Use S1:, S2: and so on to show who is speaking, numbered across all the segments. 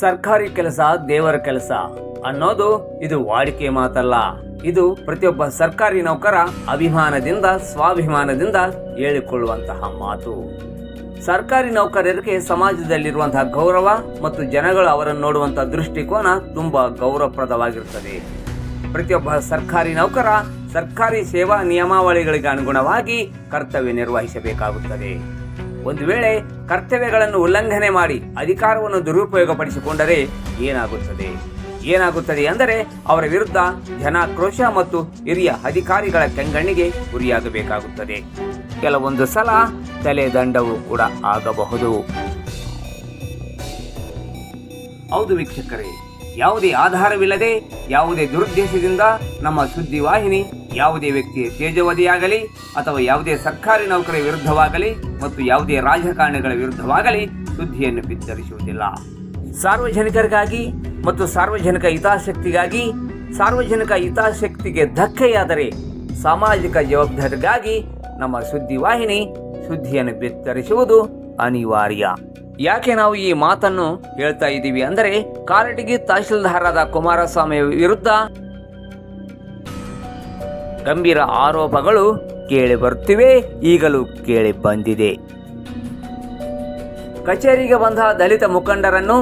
S1: ಸರ್ಕಾರಿ ಕೆಲಸ, ದೇವರ ಕೆಲಸ ಅನ್ನೋದು ಇದು ವಾಡಿಕೆ ಮಾತಲ್ಲ. ಇದು ಪ್ರತಿಯೊಬ್ಬ ಸರ್ಕಾರಿ ನೌಕರ ಅಭಿಮಾನದಿಂದ, ಸ್ವಾಭಿಮಾನದಿಂದ ಹೇಳಿಕೊಳ್ಳುವಂತಹ ಮಾತು. ಸರ್ಕಾರಿ ನೌಕರರಿಗೆ ಸಮಾಜದಲ್ಲಿರುವಂತಹ ಗೌರವ ಮತ್ತು ಜನಗಳು ಅವರನ್ನು ನೋಡುವಂತಹ ದೃಷ್ಟಿಕೋನ ತುಂಬಾ ಗೌರವಪ್ರದವಾಗಿರುತ್ತದೆ. ಪ್ರತಿಯೊಬ್ಬ ಸರ್ಕಾರಿ ನೌಕರ ಸರ್ಕಾರಿ ಸೇವಾ ನಿಯಮಾವಳಿಗಳಿಗೆ ಅನುಗುಣವಾಗಿ ಕರ್ತವ್ಯ ನಿರ್ವಹಿಸಬೇಕಾಗುತ್ತದೆ. ಒಂದು ವೇಳೆ ಕರ್ತವ್ಯಗಳನ್ನು ಉಲ್ಲಂಘನೆ ಮಾಡಿ ಅಧಿಕಾರವನ್ನು ದುರುಪಯೋಗಪಡಿಸಿಕೊಂಡರೆ ಏನಾಗುತ್ತದೆ? ಏನಾಗುತ್ತದೆ ಅಂದರೆ ಅವರ ವಿರುದ್ಧ ಜನಾಕ್ರೋಶ ಮತ್ತು ಹಿರಿಯ ಅಧಿಕಾರಿಗಳ ಕೆಂಗಣ್ಣಿಗೆ ಗುರಿಯಾಗಬೇಕಾಗುತ್ತದೆ. ಕೆಲವೊಂದು ಸಲ ತಲೆದಂಡವು ಕೂಡ ಆಗಬಹುದು. ಹೌದು ವೀಕ್ಷಕರೇ, ಯಾವುದೇ ಆಧಾರವಿಲ್ಲದೆ, ಯಾವುದೇ ದುರುದ್ದೇಶದಿಂದ ನಮ್ಮ ಸುದ್ದಿವಾಹಿನಿ ಯಾವುದೇ ವ್ಯಕ್ತಿಯ ತೇಜವದಿಯಾಗಲಿ ಅಥವಾ ಯಾವುದೇ ಸರ್ಕಾರಿ ನೌಕರ ವಿರುದ್ಧವಾಗಲಿ ಮತ್ತು ಯಾವುದೇ ರಾಜಕಾರಣಿಗಳ ವಿರುದ್ಧವಾಗಲಿ ಸುದ್ದಿಯನ್ನು ಬಿತ್ತರಿಸುವುದಿಲ್ಲ. ಸಾರ್ವಜನಿಕರಿಗಾಗಿ ಮತ್ತು ಸಾರ್ವಜನಿಕ ಹಿತಾಸಕ್ತಿಗಾಗಿ, ಸಾರ್ವಜನಿಕ ಹಿತಾಸಕ್ತಿಗೆ ಧಕ್ಕೆಯಾದರೆ ಸಾಮಾಜಿಕ ಜವಾಬ್ದಾರಿಗಾಗಿ ನಮ್ಮ ಸುದ್ದಿವಾಹಿನಿ ಸುದ್ದಿಯನ್ನು ಬಿತ್ತರಿಸುವುದು ಅನಿವಾರ್ಯ. ಯಾಕೆ ನಾವು ಈ ಮಾತನ್ನು ಹೇಳ್ತಾ ಇದ್ದೀವಿ ಅಂದರೆ, ಕಾರಟಗಿ ತಹಶೀಲ್ದಾರರಾದ ಕುಮಾರಸ್ವಾಮಿ ವಿರುದ್ಧ ಗಂಭೀರ ಆರೋಪಗಳು ಕೇಳಿ ಬರುತ್ತಿವೆ, ಈಗಲೂ ಕೇಳಿ ಬಂದಿದೆ. ಕಚೇರಿಗೆ ಬಂದ ದಲಿತ ಮುಖಂಡರನ್ನು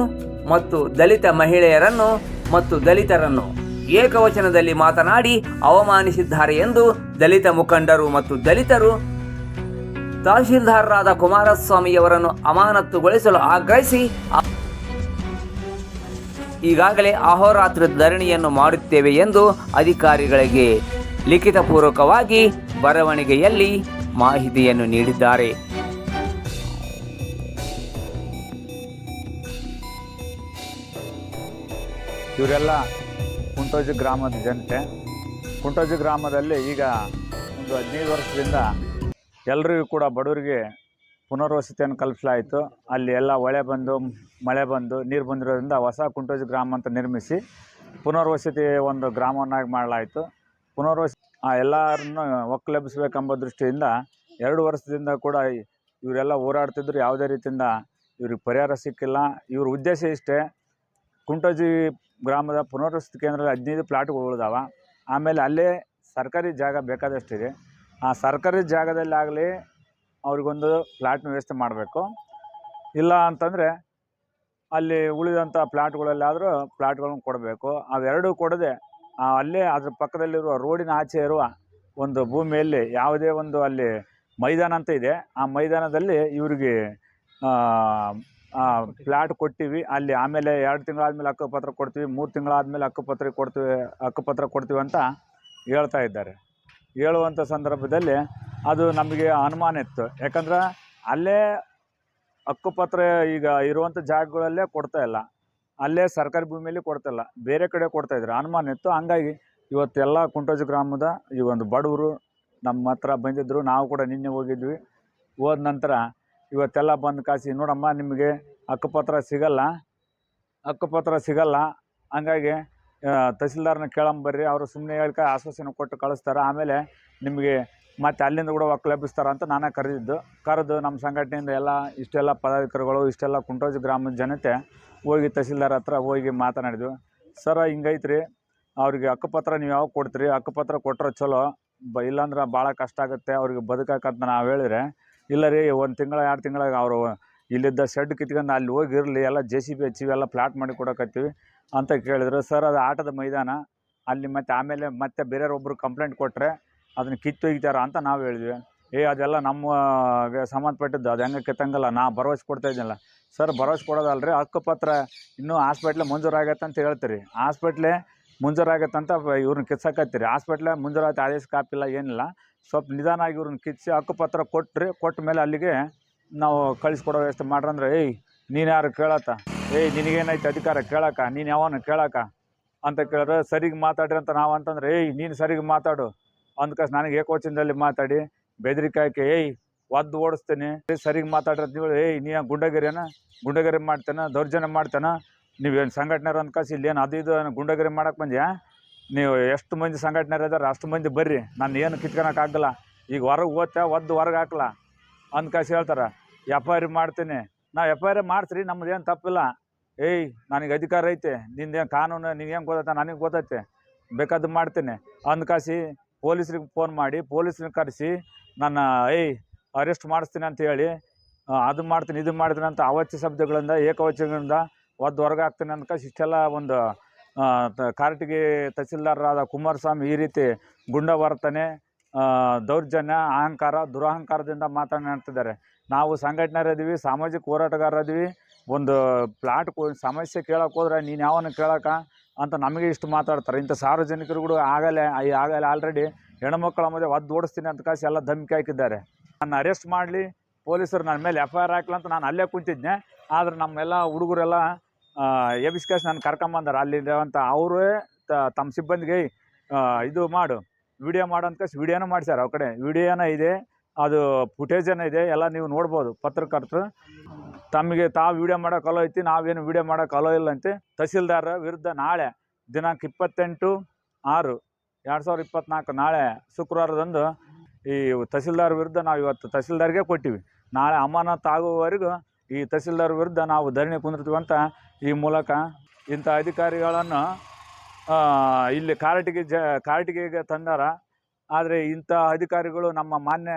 S1: ಮತ್ತು ದಲಿತ ಮಹಿಳೆಯರನ್ನು ಮತ್ತು ದಲಿತರನ್ನು ಏಕವಚನದಲ್ಲಿ ಮಾತನಾಡಿ ಅವಮಾನಿಸಿದ್ದಾರೆ ಎಂದು ದಲಿತ ಮುಖಂಡರು ಮತ್ತು ದಲಿತರು ತಹಶೀಲ್ದಾರರಾದ ಕುಮಾರಸ್ವಾಮಿಯವರನ್ನು ಅಮಾನತುಗೊಳಿಸಲು ಆಗ್ರಹಿಸಿ ಈಗಾಗಲೇ ಅಹೋರಾತ್ರಿ ಧರಣಿಯನ್ನು ಮಾಡುತ್ತೇವೆ ಎಂದು ಅಧಿಕಾರಿಗಳಿಗೆ ಲಿಖಿತಪೂರ್ವಕವಾಗಿ ಬರವಣಿಗೆಯಲ್ಲಿ ಮಾಹಿತಿಯನ್ನು ನೀಡಿದ್ದಾರೆ.
S2: ಇವರೆಲ್ಲ ಕುಂಟೋಜು ಗ್ರಾಮದ ಜನತೆ. ಕುಂಟೋಜು ಗ್ರಾಮದಲ್ಲಿ ಈಗ ಒಂದು ಹದಿನೈದು ವರ್ಷದಿಂದ ಎಲ್ರಿಗೂ ಕೂಡ ಬಡವರಿಗೆ ಪುನರ್ವಸತಿಯನ್ನು ಕಲ್ಪಿಸಲಾಯಿತು. ಅಲ್ಲಿ ಎಲ್ಲ ಹೊಳೆ ಬಂದು, ಮಳೆ ಬಂದು, ನೀರು ಬಂದಿರೋದ್ರಿಂದ ಹೊಸ ಕುಂಟೋಜು ಗ್ರಾಮ ಅಂತ ನಿರ್ಮಿಸಿ ಪುನರ್ವಸತಿ ಒಂದು ಗ್ರಾಮವನ್ನಾಗಿ ಮಾಡಲಾಯಿತು. ಪುನರ್ವಸ, ಆ ಎಲ್ಲರನ್ನು ಒಕ್ಕಲೆಬ್ಬಿಸ್ಬೇಕೆಂಬ ದೃಷ್ಟಿಯಿಂದ ಎರಡು ವರ್ಷದಿಂದ ಕೂಡ ಇವರೆಲ್ಲ ಹೋರಾಡ್ತಿದ್ರು. ಯಾವುದೇ ರೀತಿಯಿಂದ ಇವ್ರಿಗೆ ಪರಿಹಾರ ಸಿಕ್ಕಿಲ್ಲ. ಇವ್ರ ಉದ್ದೇಶ ಇಷ್ಟೇ. ಕುಂಟೋಜಿ ಗ್ರಾಮದ ಪುನರ್ವಸತಿ ಕೇಂದ್ರದಲ್ಲಿ ಹದಿನೈದು ಪ್ಲಾಟ್ಗಳು ಉಳಿದಾವ. ಆಮೇಲೆ ಅಲ್ಲೇ ಸರ್ಕಾರಿ ಜಾಗ ಬೇಕಾದಷ್ಟಿದೆ. ಆ ಸರ್ಕಾರಿ ಜಾಗದಲ್ಲಾಗಲಿ ಅವ್ರಿಗೊಂದು ಪ್ಲಾಟ್ನ ವ್ಯವಸ್ಥೆ ಮಾಡಬೇಕು. ಇಲ್ಲ ಅಂತಂದರೆ ಅಲ್ಲಿ ಉಳಿದಂಥ ಪ್ಲಾಟ್ಗಳಲ್ಲಾದರೂ ಪ್ಲಾಟ್ಗಳನ್ನು ಕೊಡಬೇಕು. ಅವೆರಡೂ ಕೊಡದೆ ಅಲ್ಲೇ ಅದ್ರ ಪಕ್ಕದಲ್ಲಿರುವ ರೋಡಿನ ಆಚೆ ಇರುವ ಒಂದು ಭೂಮಿಯಲ್ಲಿ ಯಾವುದೇ ಒಂದು ಅಲ್ಲಿ ಮೈದಾನ ಅಂತ ಇದೆ. ಆ ಮೈದಾನದಲ್ಲಿ ಇವರಿಗೆ ಫ್ಲ್ಯಾಟ್ ಕೊಟ್ಟಿವಿ. ಅಲ್ಲಿ ಆಮೇಲೆ ಎರಡು ತಿಂಗಳಾದ್ಮೇಲೆ ಹಕ್ಕುಪತ್ರ ಕೊಡ್ತೀವಿ, ಮೂರು ತಿಂಗಳಾದ್ಮೇಲೆ ಹಕ್ಕುಪತ್ರ ಕೊಡ್ತೀವಿ ಹಕ್ಕುಪತ್ರ ಕೊಡ್ತೀವಿ ಅಂತ ಹೇಳ್ತಾ ಇದ್ದಾರೆ. ಹೇಳುವಂಥ ಸಂದರ್ಭದಲ್ಲಿ ಅದು ನಮಗೆ ಅನುಮಾನ ಇತ್ತು. ಯಾಕಂದ್ರೆ ಅಲ್ಲೇ ಹಕ್ಕುಪತ್ರ ಈಗ ಇರುವಂಥ ಜಾಗಗಳಲ್ಲೇ ಕೊಡ್ತಾ ಇಲ್ಲ. ಅಲ್ಲೇ ಸರ್ಕಾರಿ ಭೂಮಿಯಲ್ಲಿ ಕೊಡ್ತಾ ಇಲ್ಲ ಬೇರೆ ಕಡೆ ಕೊಡ್ತಾ ಇದ್ರು. ಅನುಮಾನ ಇತ್ತು. ಹಂಗಾಗಿ ಇವತ್ತೆಲ್ಲ ಕುಂಟೋಜಿ ಗ್ರಾಮದ ಈ ಒಂದು ಬಡವರು ನಮ್ಮ ಹತ್ರ ಬಂದಿದ್ದರು ನಾವು ಕೂಡ ನಿನ್ನೆ ಹೋಗಿದ್ವಿ. ಹೋದ ನಂತರ ಇವತ್ತೆಲ್ಲ ಬಂದು ಕಾಸಿ, ನೋಡಮ್ಮ, ನಿಮಗೆ ಹಕ್ಕುಪತ್ರ ಸಿಗಲ್ಲ. ಹಕ್ಕುಪತ್ರ ಸಿಗಲ್ಲ. ಹಂಗಾಗಿ ತಹಸೀಲ್ದಾರ್ನ ಕೇಳಂಬರ್ರಿ. ಅವರು ಸುಮ್ಮನೆ ಹೇಳ್ಕ ಆಶ್ವಾಸನೆ ಕೊಟ್ಟು ಕಳಿಸ್ತಾರೆ. ಆಮೇಲೆ ನಿಮಗೆ ಮತ್ತೆ ಅಲ್ಲಿಂದ ಕೂಡ ಒಕ್ಕಲೆಬ್ಬಿಸ್ತಾರೆ ಅಂತ ನಾನೇ ಕರೆದಿದ್ದು. ಕರೆದು ನಮ್ಮ ಸಂಘಟನೆಯಿಂದ ಎಲ್ಲ ಇಷ್ಟೆಲ್ಲ ಪದಾಧಿಕಾರಿಗಳು, ಇಷ್ಟೆಲ್ಲ ಕುಂಟೋಜಿ ಗ್ರಾಮದ ಜನತೆ ಹೋಗಿ ತಹಸೀಲ್ದಾರ್ ಹತ್ರ ಹೋಗಿ ಮಾತನಾಡಿದ್ವಿ. ಸರ, ಹಿಂಗೈತ್ರಿ. ಅವ್ರಿಗೆ ಹಕ್ಕುಪತ್ರ ನೀವು ಯಾವಾಗ ಕೊಡ್ತೀರಿ? ಹಕ್ಕುಪತ್ರ ಕೊಟ್ಟರೆ ಚಲೋ. ಬ, ಇಲ್ಲಾಂದ್ರೆ ಭಾಳ ಕಷ್ಟ ಆಗುತ್ತೆ. ಅವ್ರಿಗೆ ಬದುಕಾಕಂತ ನಾವು ಹೇಳಿದ್ರೆ. ಇಲ್ಲ ರೀ, ಒಂದು ತಿಂಗಳ, ಎರಡು ತಿಂಗಳಾಗ ಅವರು ಇಲ್ಲಿದ್ದ ಶೆಡ್ ಕಿತ್ಕೊಂಡು ಅಲ್ಲಿ ಹೋಗಿರಲಿ ಎಲ್ಲ ಜೆ ಸಿ ಬಿ ಹಚ್ಚಿವಿ ಎಲ್ಲ ಫ್ಲಾಟ್ ಮಾಡಿ ಕೊಡಕತ್ತೀವಿ ಅಂತ ಕೇಳಿದ್ರು. ಸರ್, ಅದು ಆಟದ ಮೈದಾನ. ಅಲ್ಲಿ ಮತ್ತೆ ಆಮೇಲೆ ಮತ್ತೆ ಬೇರೆಯವ್ರೊಬ್ರು ಕಂಪ್ಲೇಂಟ್ ಕೊಟ್ಟರೆ ಅದನ್ನ ಕಿತ್ತೊಯ್ತಾರ ಅಂತ ನಾವು ಹೇಳಿದ್ವಿ. ಏ, ಅದೆಲ್ಲ ನಮ್ಮ ಸಂಬಂಧಪಟ್ಟಿದ್ದು, ಅದು ಹೆಂಗೆ ಕಿತ್ತಂಗಲ್ಲ, ನಾ ಭರವಸೆ ಕೊಡ್ತಾ ಇದ್ದೀನಲ್ಲ ಸರ್, ಭರವಸೆ ಕೊಡೋದಲ್ರಿ ಹಕ್ಕುಪತ್ರ ಇನ್ನೂ ಹಾಸ್ಪಿಟ್ಲ್ ಮಂಜೂರಾಗತ್ತೆ ಅಂತ ಹೇಳ್ತೀರಿ. ಹಾಸ್ಪಿಟ್ಲೇ ಮುಂಜೂರಾಗತ್ತೆ ಅಂತ ಇವ್ರನ್ನ ಕಿತ್ಸಕತ್ತೀರಿ. ಹಾಸ್ಪಿಟ್ಲೆ ಮುಂಜೂರಾತಿ ಆದೇಶ ಕಾಪಿಲ್ಲ, ಏನಿಲ್ಲ. ಸ್ವಲ್ಪ ನಿಧಾನಾಗಿ ಇವ್ರನ್ನ ಕಿತ್ಸಿ ಹಕ್ಕುಪತ್ರ ಕೊಟ್ರಿ, ಕೊಟ್ಟ ಮೇಲೆ ಅಲ್ಲಿಗೆ ನಾವು ಕಳಿಸ್ಕೊಡೋ ವ್ಯವಸ್ಥೆ ಮಾಡ್ರಂದ್ರೆ ಏಯ್, ನೀನು ಯಾರು ಕೇಳತ್ತ? ಏಯ್ ನಿನಗೇನೈತೆ ಅಧಿಕಾರ, ಕೇಳಕ್ಕ, ನೀನು ಯಾವನ ಕೇಳಕ್ಕ? ಅಂತ ಕೇಳಿದ್ರೆ, ಸರಿಗೆ ಮಾತಾಡ್ರಿ ಅಂತ ನಾವು ಅಂತಂದ್ರೆ, ಏಯ್, ನೀನು ಸರಿಗೆ ಮಾತಾಡು. ಅಂದ್ಕಸ್ ನನಗೆ ಏಕವಚನದಲ್ಲಿ ಮಾತಾಡಿ, ಬೆದರಿಕಾಯ್ಕೆ, ಏಯ್, ಒದ್ದು ಓಡಿಸ್ತೇನೆ. ಸರಿಗೆ ಮಾತಾಡ್ರೆ ನೀವು, ಏಯ್, ನೀ ಗುಂಡಗಿರಿನ? ಗುಂಡಗಿರಿ ಮಾಡ್ತೇನೆ? ದೌರ್ಜನ್ಯ ಮಾಡ್ತೇನೆ? ನೀವೇನು ಸಂಘಟನೆರು ಅಂದ್ಕಸ್ ಇಲ್ಲಿ ಏನು ಅದು ಇದು ಏನು ಗುಂಡಗಿರಿ ಮಾಡಕ್ಕೆ ಬಂದ್ಯಾ? ನೀವು ಎಷ್ಟು ಮಂದಿ ಸಂಘಟನೆರು ಇದಾರೆ, ಅಷ್ಟು ಮಂದಿ ಬರ್ರಿ. ನಾನು ಏನು ಕಿತ್ಕೊಳಕ್ಕಾಗಲ್ಲ ಈಗ ಹೊರಗೆ ಓದ್ತಾ ಒದ್ದು ಹೊರಗೆ ಹಾಕಲ್ಲ ಅಂದ್ಕಾಸಿ ಹೇಳ್ತಾರೆ ಎಫ್ ಐ ಮಾಡ್ತೀನಿ. ನಾವು ಎಫ್ ಐ ಆರ್ ಮಾಡ್ತೀರಿ ನಮ್ದು ಏನು ತಪ್ಪಿಲ್ಲ. ಏಯ್, ನನಗೆ ಅಧಿಕಾರ ಐತೆ. ನಿಂದೇನು ಕಾನೂನು ನಿನಗೇನು ಗೊತ್ತೈತೆ? ನನಗೆ ಗೊತ್ತೈತೆ. ಬೇಕಾದ್ದು ಮಾಡ್ತೀನಿ. ಅಂದ್ಕಾಸಿ ಪೊಲೀಸ್ರಿಗೆ ಫೋನ್ ಮಾಡಿ ಪೊಲೀಸ್ರಿಗೆ ಕರೆಸಿ, ನನ್ನ, ಏಯ್, ಅರೆಸ್ಟ್ ಮಾಡಿಸ್ತೀನಿ ಅಂತ ಹೇಳಿ ಅದು ಮಾಡ್ತೀನಿ, ಇದು ಮಾಡ್ತೀನಿ ಅಂತ ಅವಚ್ಯ ಶಬ್ದಗಳಿಂದ, ಏಕವಚನಗಳಿಂದ ಒದ್ದು ಹೊರಗೆ ಅಂತ ಇಷ್ಟೆಲ್ಲ ಒಂದು ಕಾರಟಗಿ ತಹಸೀಲ್ದಾರರಾದ ಕುಮಾರಸ್ವಾಮಿ ಈ ರೀತಿ ಗುಂಡ ವರ್ತನೆ ದೌರ್ಜನ್ಯ, ಅಹಂಕಾರ, ದುರಹಂಕಾರದಿಂದ ಮಾತನಾಡ್ತಿದ್ದಾರೆ. ನಾವು ಸಂಘಟನೆಯರಿದ್ದೀವಿ ಸಾಮಾಜಿಕ ಹೋರಾಟಗಾರರಿದ್ದೀವಿ ಒಂದು ಪ್ಲಾಟ್ ಕೊ ಸಮಸ್ಯೆ ಕೇಳಕ್ಕೆ ಹೋದ್ರೆ ನೀನು ಯಾವನ ಕೇಳಕ? ಅಂತ ನಮಗೆ ಇಷ್ಟು ಮಾತಾಡ್ತಾರೆ. ಇಂಥ ಸಾರ್ವಜನಿಕರುಗಳು ಆಗಲೇ ಆಗಲೇ ಆಲ್ರೆಡಿ ಹೆಣ್ಮಕ್ಳ ಮಧ್ಯೆ ಒದ್ದು ಓಡಿಸ್ತೀನಿ ಅಂತ ಕಾಸಿ ಎಲ್ಲ ಧಮಕಿ ಹಾಕಿದ್ದಾರೆ. ನನ್ನ ಅರೆಸ್ಟ್ ಮಾಡಲಿ, ಪೊಲೀಸರು ನನ್ನ ಮೇಲೆ ಎಫ್ ಐ ಆರ್ ಹಾಕ್ಲಂತ ನಾನು ಅಲ್ಲೇ ಕುಂತಿದ್ದೆ ಆದ್ರೆ ನಮ್ಮೆಲ್ಲ ಹುಡುಗರೆಲ್ಲ ಎಬಿಸ್ಕೇಸ್ ನಾನು ಕರ್ಕೊಂಬಂದಾರೆ. ಅಂತ ಅವರೇ ತಮ್ಮ ಸಿಬ್ಬಂದಿಗೆ ಇದು ಮಾಡು ವಿಡಿಯೋ ಮಾಡು ಅಂತ ಕಸಿ ವಿಡಿಯೋನ ಮಾಡಿಸ್ಯಾರ ಅವ್ರ ಕಡೆ. ವಿಡಿಯೋನ ಇದೆ, ಅದು ಫುಟೇಜನ ಇದೆ, ಎಲ್ಲ ನೀವು ನೋಡ್ಬೋದು, ಪತ್ರಕರ್ತರು. ತಮಗೆ ತಾವು ವಿಡಿಯೋ ಮಾಡೋಕೆ ಅಲೋ ಐತಿ, ನಾವೇನು ವಿಡಿಯೋ ಮಾಡೋಕೆ ಅಲೋ ಇಲ್ಲಂತೆ ತಹಸೀಲ್ದಾರ್ ವಿರುದ್ಧ ನಾಳೆ ದಿನಾಂಕ ಇಪ್ಪತ್ತೆಂಟು ಆರು ಎರಡು ಸಾವಿರದ ಇಪ್ಪತ್ತ್ನಾಲ್ಕು ನಾಳೆ ಶುಕ್ರವಾರದಂದು ಈ ತಹಸೀಲ್ದಾರ್ ವಿರುದ್ಧ ನಾವು ಇವತ್ತು ತಹಸೀಲ್ದಾರ್ಗೆ ಕೊಟ್ಟಿವಿ. ನಾಳೆ ಅಮಾನತು ಆಗುವವರೆಗೂ ಈ ತಹಸೀಲ್ದಾರ್ ವಿರುದ್ಧ ನಾವು ಧರಣಿ ಕುಂದಿರ್ತೀವಿ ಅಂತ ಈ ಮೂಲಕ ಇಂಥ ಅಧಿಕಾರಿಗಳನ್ನು ಇಲ್ಲಿ ಕಾರಟಿಗೆ ಜ, ಕಾರಟಿಗೆಗೆ ತಂದಾರ. ಆದರೆ ಇಂಥ ಅಧಿಕಾರಿಗಳು ನಮ್ಮ ಮಾನ್ಯ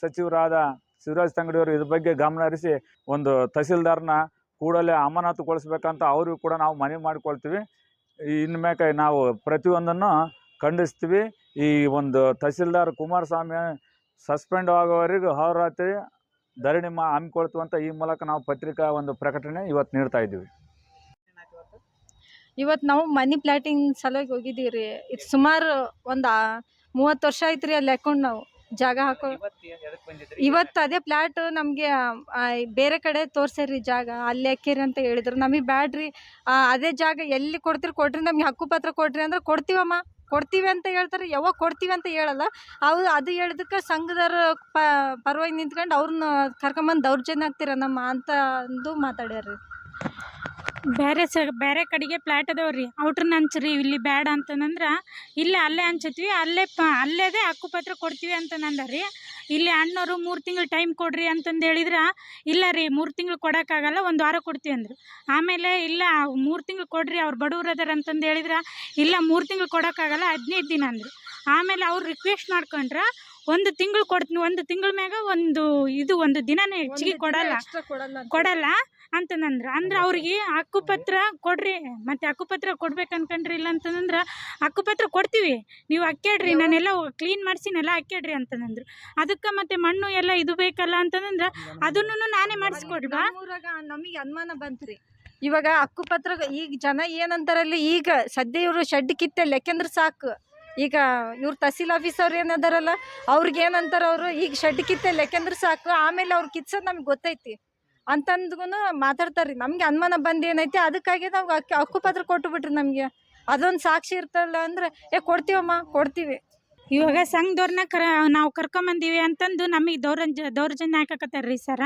S2: ಸಚಿವರಾದ ಶಿವರಾಜ್ ತಂಗಡಿಯವರು ಇದ್ರ ಬಗ್ಗೆ ಗಮನ ಹರಿಸಿ ಒಂದು ತಹಸೀಲ್ದಾರ್ನ ಕೂಡಲೇ ಅಮಾನತುಗೊಳಿಸ್ಬೇಕಂತ ಅವ್ರಿಗೂ ಕೂಡ ನಾವು ಮನವಿ ಮಾಡಿಕೊಳ್ತೀವಿ. ಇನ್ಮೇಕೆ ನಾವು ಪ್ರತಿಯೊಂದನ್ನು ಖಂಡಿಸ್ತೀವಿ. ಈ ಒಂದು ತಹಸೀಲ್ದಾರ್ ಕುಮಾರಸ್ವಾಮಿ ಸಸ್ಪೆಂಡ್ ಆಗೋವರೆಗೂ ಹೋರಾತ್ರಿ ಧರಣಿ ಮಾ ಹಮ್ಮಿಕೊಳ್ತೀವಿ ಅಂತ ಈ ಮೂಲಕ ನಾವು ಪತ್ರಿಕಾ ಒಂದು ಪ್ರಕಟಣೆ ಇವತ್ತು ನೀಡ್ತಾ ಇದ್ದೀವಿ.
S3: ಇವತ್ತು ನಾವು ಮನಿ ಪ್ಲಾಟಿಂಗ್ ಸಲುವಾಗಿ ಹೋಗಿದ್ದೀವಿ ರೀ ಇದು ಸುಮಾರು ಒಂದು ಮೂವತ್ತು ವರ್ಷ ಆಯ್ತು ರೀ ಅಲ್ಲಿ ಹಾಕೊಂಡು ನಾವು. ಜಾಗ ಹಾಕೋ ಇವತ್ತು ಅದೇ ಪ್ಲಾಟ್ ನಮಗೆ ಬೇರೆ ಕಡೆ ತೋರ್ಸ್ಯಾರಿ ಜಾಗ. ಅಲ್ಲಿ ಹಾಕಿರಿ ಅಂತ ಹೇಳಿದ್ರು. ನಮಗೆ ಬ್ಯಾಡ್ರಿ. ಅದೇ ಜಾಗ ಎಲ್ಲಿ ಕೊಡ್ತೀರಿ ಕೊಡ್ರಿ ನಮ್ಗೆ ಹಕ್ಕುಪತ್ರ ಕೊಡ್ರಿ ಅಂದ್ರೆ ಕೊಡ್ತೀವಮ್ಮ. ಕೊಡ್ತೀವಿ ಅಂತ ಹೇಳ್ತಾರೆ. ಯಾವಾಗ ಕೊಡ್ತೀವಿ ಅಂತ ಹೇಳಲ್ಲ. ಅವ್ರು ಅದು ಹೇಳಿದಕ್ಕೆ ಸಂಘದವ್ರ ಪ ಪರವಾಗಿ ನಿಂತ್ಕೊಂಡು ಅವ್ರನ್ನ ಕರ್ಕೊಂಬಂದು ದೌರ್ಜನ್ಯ ಆಗ್ತೀರ ನಮ್ಮ ಅಂತ ಅಂದು ಮಾತಾಡ್ಯಾರ
S4: ಬೇರೆ ಸ ಬೇರೆ ಕಡೆಗೆ ಪ್ಲ್ಯಾಟ್ ಅದಾವ ರೀ ಔಟ್ರನ್ನ ಹಂಚ್ರಿ ಇಲ್ಲಿ ಬೇಡ ಅಂತಂದ್ರೆ ಇಲ್ಲೇ ಅಲ್ಲೇ ಹಂಚತ್ವಿ ಅಲ್ಲೇ ಪ ಅಲ್ಲೇದೇ ಹಕ್ಕುಪತ್ರ ಕೊಡ್ತೀವಿ ಅಂತಂದ ರೀ ಇಲ್ಲಿ ಅಣ್ಣವರು ಮೂರು ತಿಂಗಳು ಟೈಮ್ ಕೊಡ್ರಿ ಅಂತಂದು ಹೇಳಿದ್ರೆ ಇಲ್ಲ ರೀ ಮೂರು ತಿಂಗಳು ಕೊಡೋಕ್ಕಾಗಲ್ಲ ಒಂದು ವಾರ ಕೊಡ್ತೀವಿ ಅಂದರು. ಆಮೇಲೆ ಇಲ್ಲ ಮೂರು ತಿಂಗಳು ಕೊಡ್ರಿ ಅವ್ರು ಬಡವ್ರು ಅದಾರ ಅಂತಂದು ಹೇಳಿದ್ರೆ ಇಲ್ಲ ಮೂರು ತಿಂಗಳು ಕೊಡೋಕ್ಕಾಗಲ್ಲ ಹದಿನೈದು ದಿನ ಅಂದರು. ಆಮೇಲೆ ಅವ್ರು ರಿಕ್ವೆಸ್ಟ್ ಮಾಡ್ಕೊಂಡ್ರೆ ಒಂದು ತಿಂಗಳು ಕೊಡ್ತೀನಿ ಒಂದು ತಿಂಗಳ ಮ್ಯಾಗ ಒಂದು ಇದು ಒಂದು ದಿನನೇ ಹೆಚ್ಚಿಗೆ ಕೊಡಲ್ಲ.
S3: ಕೊಡಲ್ಲ. ಅಂತ.
S4: ಕೊಡಲ್ಲ ಅಂತಂದ್ರೆ ಅಂದ್ರೆ ಅವ್ರಿಗೆ ಹಕ್ಕುಪತ್ರ ಕೊಡ್ರಿ ಮತ್ತೆ ಹಕ್ಕುಪತ್ರ ಕೊಡ್ಬೇಕು ಅನ್ಕೊಂಡ್ರಿ ಇಲ್ಲ ಅಂತಂದ್ರೆ ಹಕ್ಕುಪತ್ರ ಕೊಡ್ತೀವಿ. ನೀವು ಹಾಕ್ಯಾಡ್ರಿ ನಾನೆಲ್ಲ ಕ್ಲೀನ್ ಮಾಡಿಸಿನೆಲ್ಲ ಹಾಕ್ಯಾಡ್ರಿ ಅಂತಂದ್ರು ಅದಕ್ಕೆ ಮತ್ತೆ ಮಣ್ಣು ಎಲ್ಲ ಇದು ಬೇಕಲ್ಲ ಅಂತಂದ್ರೆ ಅದನ್ನು ನಾನೇ ಮಾಡಿಸ್ಕೊಡ್ವಾ?
S3: ಊರಾಗ ನಮಗೆ ಅನುಮಾನ ಬಂತ್ರಿ. ಇವಾಗ ಹಕ್ಕುಪತ್ರ ಈಗ ಜನ ಏನಂತಾರಲ್ಲಿ ಈಗ ಸದ್ಯ ಇವರು ಶೆಡ್ ಕಿತ್ತೆ ಲೆಕ್ಕಂದ್ರೆ ಸಾಕು. ಈಗ ಇವ್ರು ತಹಸೀಲ್ ಆಫೀಸರ್ ಏನದಾರಲ್ಲ ಅವ್ರಿಗೆ ಏನಂತಾರ ಅವರು ಈಗ ಶೆಡ್ ಕಿತ್ತೆ ಲೆಕ್ಕಂದ್ರೆ ಸಾಕು. ಆಮೇಲೆ ಅವ್ರು ಕಿತ್ಸೋದು ನಮ್ಗೆ ಗೊತ್ತೈತಿ. ಅಂತಂದ್ಗೂ ಮಾತಾಡ್ತಾರ್ರಿ. ನಮಗೆ ಅನುಮಾನ ಬಂದು ಏನೈತಿ ಅದಕ್ಕಾಗಿ ನಾವು ಹಕ್ಕು ಹಕ್ಕುಪತ್ರ ಕೊಟ್ಟು ಬಿಟ್ರಿ ನಮಗೆ. ಅದೊಂದು ಸಾಕ್ಷಿ ಇರ್ತಲ್ಲ ಅಂದ್ರೆ ಏ ಕೊಡ್ತೀವಮ್ಮ ಕೊಡ್ತೀವಿ.
S4: ಇವಾಗ ಸಂಘದವ್ರನ್ನ ಕರ ನಾವು ಕರ್ಕೊಂಬಂದೀವಿ ಅಂತಂದು ನಮಗೆ ದೌರ್ಜನ್ಯ ದೌರ್ಜನ್ಯ ಹಾಕಕತ್ತಾರ ರೀ ಸರ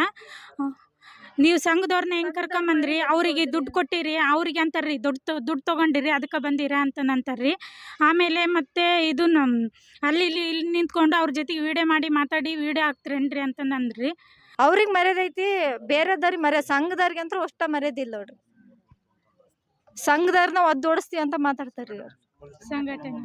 S4: ನೀವು ಸಂಘದವ್ರನ್ನ ಹೆಂಗೆ ಕರ್ಕೊಂಬಂದ್ರಿ? ಅವರಿಗೆ ದುಡ್ಡು ಕೊಟ್ಟಿರಿ ಅವ್ರಿಗೆ ಅಂತಾರ್ರಿ ದುಡ್ಡು ದುಡ್ಡು ತೊಗೊಂಡಿರಿ ಅದಕ್ಕೆ ಬಂದಿರ ಅಂತ ಅಂತಾರ್ರಿ. ಆಮೇಲೆ ಮತ್ತೆ ಇದು ನಮ್ಮ ಅಲ್ಲಿ ಇಲ್ಲಿ ಇಲ್ಲಿ ನಿಂತ್ಕೊಂಡು ಅವ್ರ ಜೊತೆಗೆ ವೀಡಿಯೋ ಮಾಡಿ ಮಾತಾಡಿ ವೀಡಿಯೋ ಹಾಕ್ತಿರೇನ್ರಿ ಅಂತಂದ್ರಿ
S3: ಅವ್ರಿಗೆ ಮರ್ಯಾದೈತಿ ಬೇರೆದವ್ರಿಗೆ ಮರ್ಯ, ಸಂಘದವ್ರಿಗೆ ಅಂತ ಅಷ್ಟ ಮರ್ಯಾದಿಲ್ಲ ನೋಡ್ರಿ. ಸಂಘದವ್ರನ್ನ ಒದ್ದೋಡಿಸ್ತೀವಿ ಅಂತ ಮಾತಾಡ್ತಾರ್ರಿ ಅವ್ರು
S4: ಸಂಘಟನೆ.